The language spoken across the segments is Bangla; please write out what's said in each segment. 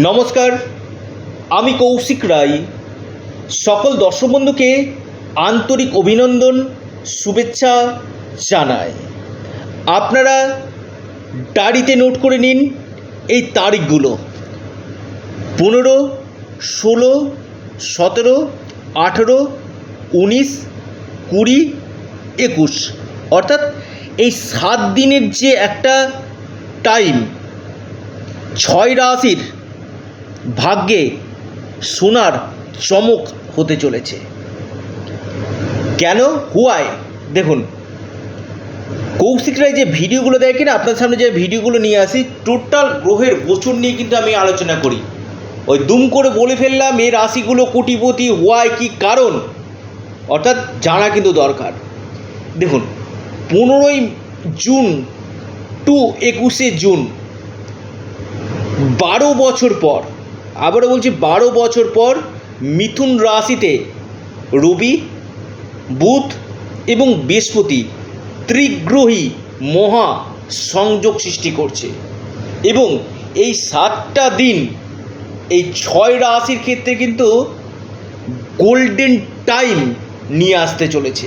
নমস্কার, আমি কৌশিক রায়। সকল দর্শক বন্ধুকে আন্তরিক অভিনন্দন, শুভেচ্ছা জানাই। আপনারা ডায়েরিতে নোট করে নিন এই তারিখগুলো। পনেরো, ষোলো, সতেরো, আঠেরো, উনিশ, কুড়ি, একুশ। অর্থাৎ এই সাত দিনের যে একটা টাইম ছয় রাশির ভাগ্যে সোনার চমক হতে চলেছে। কেন? হুয়ায় দেখুন, কৌশিক রায় যে ভিডিওগুলো দেয় কিনা আপনার সামনে যে ভিডিওগুলো নিয়ে আসি, টোটাল গ্রহের গোচর নিয়ে কিন্তু আমি আলোচনা করি। ওই দুম করে বলে ফেললাম এই রাশিগুলো কোটিপতি হোয়ায় কি কারণ? অর্থাৎ জানা কিন্তু দরকার। দেখুন, পনেরোই জুন টু একুশে জুন, বারো বছর পর আবারও বলছি, বারো বছর পর মিথুন রাশিতে রবি, বুধ এবং বৃহস্পতি ত্রিগ্রহী মহা সংযোগ সৃষ্টি করছে। এবং এই সাতটা দিন, এই ছয় রাশির ক্ষেত্রে কিন্তু গোল্ডেন টাইম নিয়ে আসতে চলেছে।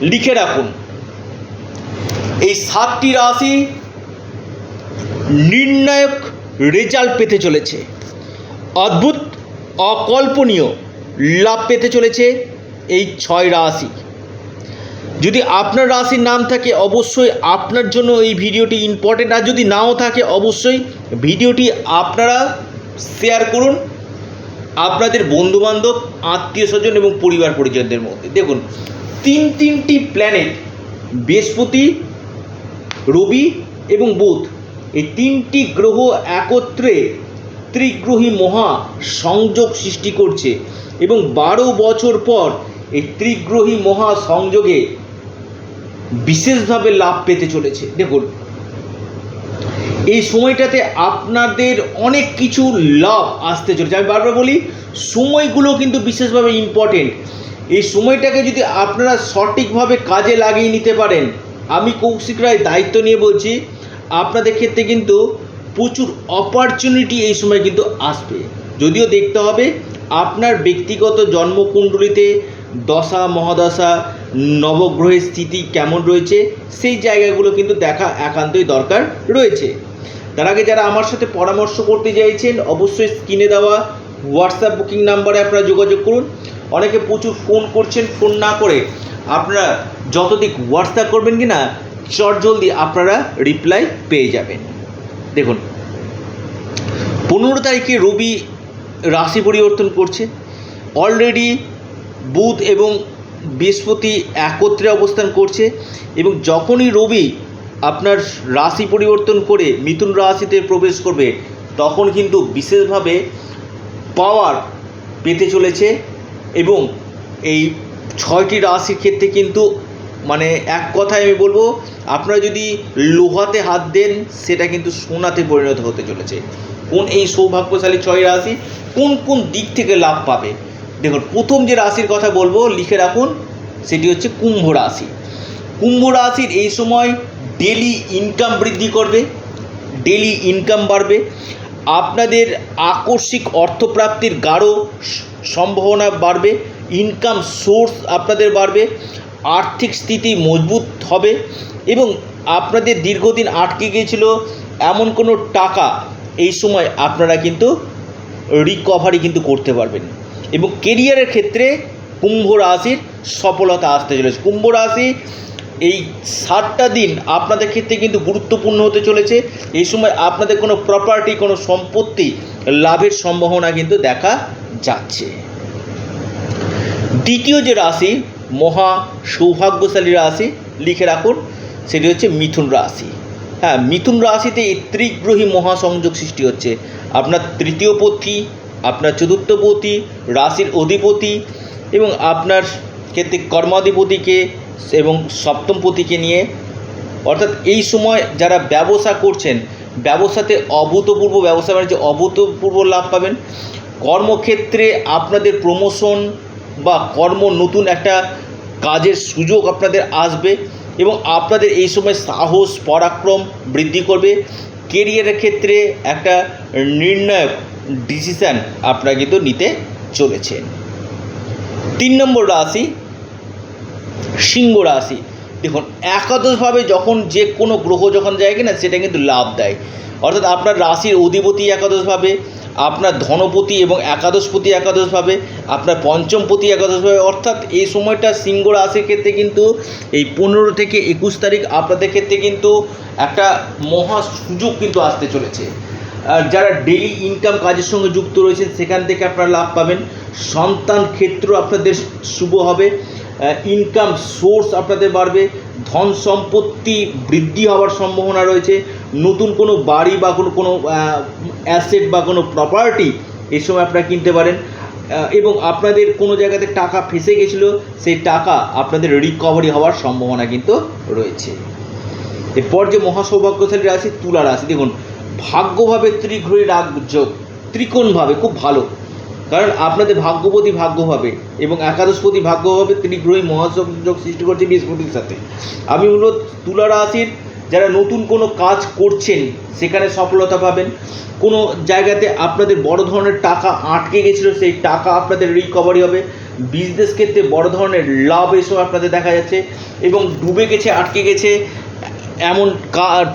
লিখে রাখুন, এই সাতটি রাশি নির্ণায়ক রেজাল্ট পেতে চলেছে। অদ্ভুত, অকল্পনীয় লাভ পেতে চলেছে এই ছয় রাশি। যদি আপনার রাশির নাম থাকে, অবশ্যই আপনার জন্য এই ভিডিওটি ইম্পর্টেন্ট আর যদি নাও থাকে, অবশ্যই ভিডিওটি আপনারা শেয়ার করুন। আপনাদের বন্ধুবান্ধব, আত্মীয় স্বজন এবং পরিবার পরিজনদের মধ্যে। দেখুন, তিন তিনটি প্ল্যানেট বৃহস্পতি, রবি এবং বুধ, এই তিনটি গ্রহ একত্রে ত্রিগ্রহী মহা সংযোগ সৃষ্টি করছে এবং বারো বছর পর এই ত্রিগ্রহী মহা সংযোগে বিশেষভাবে লাভ পেতে চলেছে। দেখুন, এই সময়টাতে আপনাদের অনেক কিছু লাভ আসতে চলেছে। আমি বারবার বলি, সময়গুলো কিন্তু বিশেষভাবে ইম্পর্টেন্ট এই সময়টাকে যদি আপনারা সঠিকভাবে কাজে লাগিয়ে নিতে পারেন, আমি কৌশিক রায় দায়িত্ব নিয়ে বলছি, আপনাদের ক্ষেত্রে কিন্তু প্রচুর অপরচুনিটি এই সময় কিন্তু আসবে। যদিও দেখতে হবে, আপনার ব্যক্তিগত জন্মকুণ্ডলিতে দশা, মহাদশা, নবগ্রহের স্থিতি কেমন রয়েছে, সেই জায়গাগুলো কিন্তু দেখা একান্তই দরকার রয়েছে। তার আগে যারা আমার সাথে পরামর্শ করতে চাইছেন, অবশ্যই স্ক্রিনে দেওয়া হোয়াটসঅ্যাপ বুকিং নাম্বারে আপনারা যোগাযোগ করুন। অনেকে প্রচুর ফোন করছেন ফোন না করে আপনারা যতদিক হোয়াটসঅ্যাপ করবেন কি না চট জলদি আপনারা রিপ্লাই পেয়ে যাবেন। দেখুন, পনেরো তারিখে রবি রাশি পরিবর্তন করছে। অলরেডি বুধ এবং বৃহস্পতি একত্রে অবস্থান করছে এবং যখনই রবি আপনার রাশি পরিবর্তন করে মিথুন রাশিতে প্রবেশ করবে, তখন কিন্তু বিশেষভাবে পাওয়ার পেতে চলেছে এবং এই ছয়টি রাশির ক্ষেত্রে কিন্তু মানে এক কথায় আমি বলব, আপনারা যদি লোহাতে হাত দেন, সেটা কিন্তু সোনাতে পরিণত হতে চলেছে। কোন এই সৌভাগ্যশালী ছয় রাশি কোন কোন দিক থেকে লাভ পাবে? দেখুন, প্রথম যে রাশির কথা বলব, লিখে রাখুন, সেটি হচ্ছে কুম্ভ রাশি। কুম্ভ রাশির এই সময় ডেলি ইনকাম বৃদ্ধি করবে ডেলি ইনকাম বাড়বে। আপনাদের আকস্মিক অর্থপ্রাপ্তির গাঢ় সম্ভাবনা বাড়বে ইনকাম সোর্স আপনাদের বাড়বে। আর্থিক স্থিতি মজবুত হবে এবং আপনাদের দীর্ঘদিন আটকে গিয়েছিল এমন কোনো টাকা এই সময় আপনারা কিন্তু রিকভারি কিন্তু করতে পারবেন। এবং কেরিয়ারের ক্ষেত্রে কুম্ভ রাশির সফলতা আসতে চলেছে। কুম্ভ রাশি এই সাতটা দিন আপনাদের ক্ষেত্রে কিন্তু গুরুত্বপূর্ণ হতে চলেছে। এই সময় আপনাদের কোনো প্রপার্টি কোনো সম্পত্তি লাভের সম্ভাবনা কিন্তু দেখা যাচ্ছে। দ্বিতীয় যে রাশি মহা সৌভাগ্যশালী রাশি লিখে রাখুন, সেটি হচ্ছে মিথুন রাশি। হ্যাঁ মিথুন রাশিতে এই ত্রিগ্রহী মহাসংযোগ সৃষ্টি হচ্ছে। আপনার তৃতীয় পথি আপনার চতুর্থ পতি, রাশির অধিপতি এবং আপনার ক্ষেত্রে কর্মাধিপতিকে এবং সপ্তম পতিকে নিয়ে। অর্থাৎ এই সময় যারা ব্যবসা করছেন, ব্যবসাতে অভূতপূর্ব ব্যবসা বাণিজ্য, অভূতপূর্ব লাভ পাবেন। কর্মক্ষেত্রে আপনাদের প্রমোশন বা কর্ম নতুন একটা কাজের সুযোগ আপনাদের আসবে এবং আপনাদের এই সময় সাহস, পরাক্রম বৃদ্ধি করবে। কেরিয়ারের ক্ষেত্রে একটা নির্ণায়ক ডিসিশান আপনারা কিন্তু নিতে চলেছেন। তিন নম্বর রাশি, সিংহ রাশি। দেখুন, একাদশভাবে যখন যে কোনো গ্রহ যখন যায় কিনা, সেটা কিন্তু লাভ দেয় অর্থাৎ আপনার রাশির অধিপতি একাদশভাবে, আপনার ধনপতি এবং একাদশপতি একাদশভাবে, আপনার পঞ্চমপতি একাদশভাবে, অর্থাৎ এই সময়টা সিংহ রাশির ক্ষেত্রে কিন্তু এই পনেরো থেকে একুশ তারিখ আপনাদের ক্ষেত্রে কিন্তু একটা মহা সুযোগ কিন্তু আসতে চলেছে। আর যারা ডেইলি ইনকাম কাজের সঙ্গে যুক্ত রয়েছেন, সেখান থেকে আপনারা লাভ পাবেন। সন্তান ক্ষেত্র আপনাদের শুভ হবে। ইনকাম সোর্স আপনাদের বাড়বে, ধন সম্পত্তি বৃদ্ধি হওয়ার সম্ভাবনা রয়েছে, নতুন কোনো বাড়ি বা কোনো কোনো অ্যাসেট বা কোনো প্রপার্টি এই সময় আপনারা কিনতে পারেন এবং আপনাদের কোনো জায়গাতে টাকা ফেসে গেছিল, সেই টাকা আপনাদের রিকভারি হওয়ার সম্ভাবনা কিন্তু রয়েছে। এরপর যে মহাসৌভাগ্যশালী রাশি, তুলা রাশি, দেখুন, ভাগ্যভাবে ত্রিগ্রহী রাগ যোগ, ত্রিকোণভাবে, খুব ভালো। কারণ আপনাদের ভাগ্যপতি ভাগ্য হবে এবং একাদশপতি ভাগ্যভাবে ত্রিগ্রহী মহাসংযোগ সৃষ্টি করছে বৃহস্পতির সাথে। আমি মূলত তুলা রাশির যারা নতুন কোনো কাজ করছেন, সেখানে সফলতা পাবেন। কোনো জায়গাতে আপনাদের বড় ধরনের টাকা আটকে গেছিল, সেই টাকা আপনাদের রিকভারি হবে। বিজনেস ক্ষেত্রে বড় ধরনের লাভ এসব আপনাদের দেখা যাচ্ছে এবং ডুবে গেছে, আটকে গেছে। এমন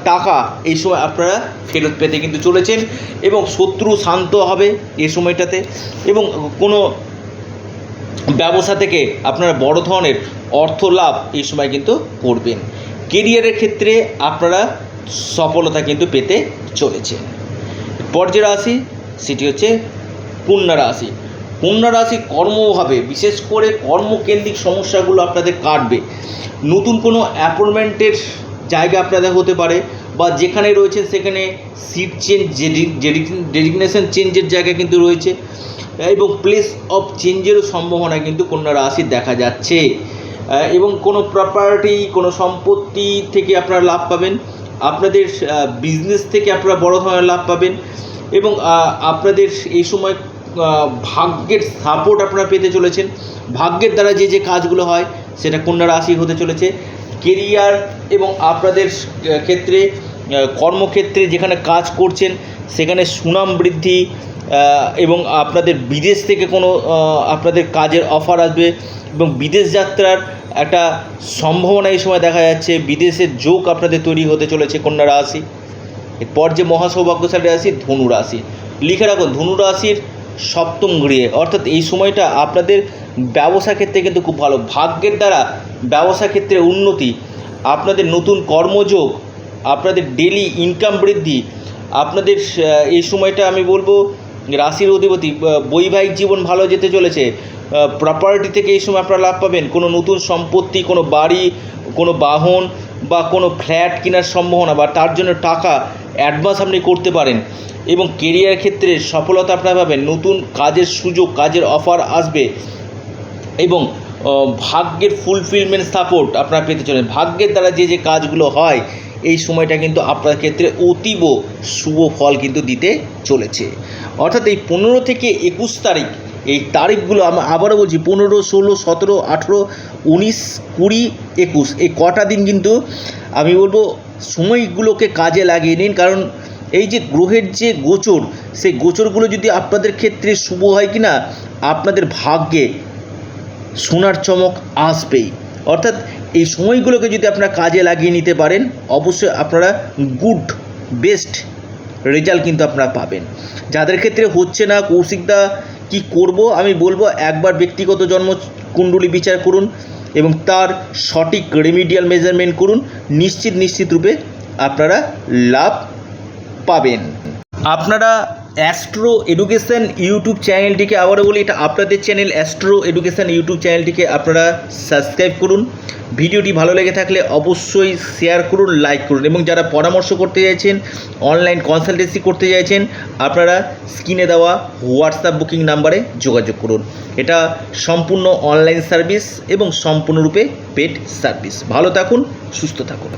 টাকা এই সময় আপনারা ফেরত পেতে কিন্তু চলেছেন এবং শত্রু শান্ত হবে এই সময়টাতে এবং কোনো ব্যবসা থেকে আপনারা বড় ধরনের অর্থ লাভ এই সময় কিন্তু করবেন। কেরিয়ারের ক্ষেত্রে আপনারা সফলতা কিন্তু পেতে চলেছেন। পর্যে রাশি, সেটি হচ্ছে কন্যা রাশি। কন্যা রাশি কর্মভাবে বিশেষ করে কর্মকেন্দ্রিক সমস্যাগুলো আপনাদের কাটবে। নতুন কোনো অ্যাপয়েন্টমেন্টের জায়গা আপনাদের হতে পারে বা যেখানে রয়েছেন সেখানে সিট চেঞ্জ ডেডিগনেশন চেঞ্জের জায়গা কিন্তু রয়েছে এবং প্লেস অফ চেঞ্জেরও সম্ভাবনা কিন্তু কন্যা রাশির দেখা যাচ্ছে। এবং কোনো প্রপার্টি কোনো সম্পত্তি থেকে আপনারা লাভ পাবেন। আপনাদের বিজনেস থেকে আপনারা বড় ধরনের লাভ পাবেন এবং আপনাদের এই সময় ভাগ্যের সাপোর্ট আপনারা পেতে চলেছেন। ভাগ্যের দ্বারা যে যে কাজগুলো হয়, সেটা কন্যা রাশি হতে চলেছে। কেরিয়ার এবং আপনাদের ক্ষেত্রে কর্মক্ষেত্রে যেখানে কাজ করছেন, সেখানে সুনাম বৃদ্ধি এবং আপনাদের বিদেশ থেকে কোনো আপনাদের কাজের অফার আসবে এবং বিদেশ যাত্রার একটা সম্ভাবনা এই সময় দেখা যাচ্ছে, বিদেশের যোগ আপনাদের তৈরি হতে চলেছে কন্যা রাশি। এরপর যে মহাসৌভাগ্যশালী রাশি, ধনু রাশি। লিখে রাখুন, ধনু রাশির সপ্তম গৃহে অর্থাৎ এই সময়টা আপনাদের ব্যবসা ক্ষেত্রে কিন্তু খুব ভালো। ভাগ্যের দ্বারা ব্যবসা ক্ষেত্রে উন্নতি, আপনাদের নতুন কর্মযোগ, আপনাদের ডেলি ইনকাম বৃদ্ধি, আপনাদের এই সময়টা আমি বলব রাশির অধিপতি বৈবাহিক জীবন ভালো যেতে চলেছে প্রপার্টি থেকে এই সময় আপনারা লাভ পাবেন। কোনো নতুন সম্পত্তি, কোনো বাড়ি, কোনো বাহন বা কোনো ফ্ল্যাট কেনার সম্ভাবনা বা তার জন্য টাকা অ্যাডভান্স আপনি করতে পারেন এবং কেরিয়ার ক্ষেত্রে সফলতা আপনারা পাবেন, নতুন কাজের সুযোগ, কাজের অফার আসবে এবং ভাগ্যের ফুলফিলমেন্ট সাপোর্ট আপনারা পেতে চলেন। ভাগ্যের দ্বারা যে যে কাজগুলো হয়, এই সময়টা কিন্তু আপনার ক্ষেত্রে অতীব শুভ ফল কিন্তু দিতে চলেছে। অর্থাৎ এই পনেরো থেকে একুশ তারিখ, এই তারিখগুলো আমি আবারও বলছি, পনেরো, ষোলো, সতেরো, আঠেরো, উনিশ, কুড়ি, একুশ, এই কটা দিন কিন্তু আমি বলব সময়গুলোকে কাজে লাগিয়ে নিন। কারণ এই যে গ্রহের যে গোচর, সেই গোচরগুলো যদি আপনাদের ক্ষেত্রে শুভ হয় কি না আপনাদের ভাগ্যে সোনার চমক আসবেই। অর্থাৎ এই সময়গুলোকে যদি আপনারা কাজে লাগিয়ে নিতে পারেন, অবশ্যই আপনারা গুড, বেস্ট রেজাল্ট কিন্তু আপনারা পাবেন। যাদের ক্ষেত্রে হচ্ছে না কৌশিকদা কি করব? আমি বলব, একবার ব্যক্তিগত জন্ম কুণ্ডলী বিচার করুন। এবং তার সঠিক রেমিডিয়াল মেজারমেন্ট করুন। নিশ্চিত নিশ্চিত রূপে আপনারা লাভ পাবেন। আপনারা অ্যাস্ট্রো এডুকেশন ইউটিউব চ্যানেলটিকে আবারও বলি, এটা আপনাদের চ্যানেল অ্যাস্ট্রো এডুকেশন ইউটিউব চ্যানেলটিকে আপনারা সাবস্ক্রাইব করুন। ভিডিওটি ভালো লেগে থাকলে অবশ্যই শেয়ার করুন লাইক করুন এবং যারা পরামর্শ করতে চাইছেন অনলাইন কনসালটেন্সি করতে চাইছেন, আপনারা স্ক্রিনে দেওয়া হোয়াটসঅ্যাপ বুকিং নাম্বারে যোগাযোগ করুন। এটা সম্পূর্ণ অনলাইন সার্ভিস এবং সম্পূর্ণরূপে পেড সার্ভিস ভালো থাকুন, সুস্থ থাকুন।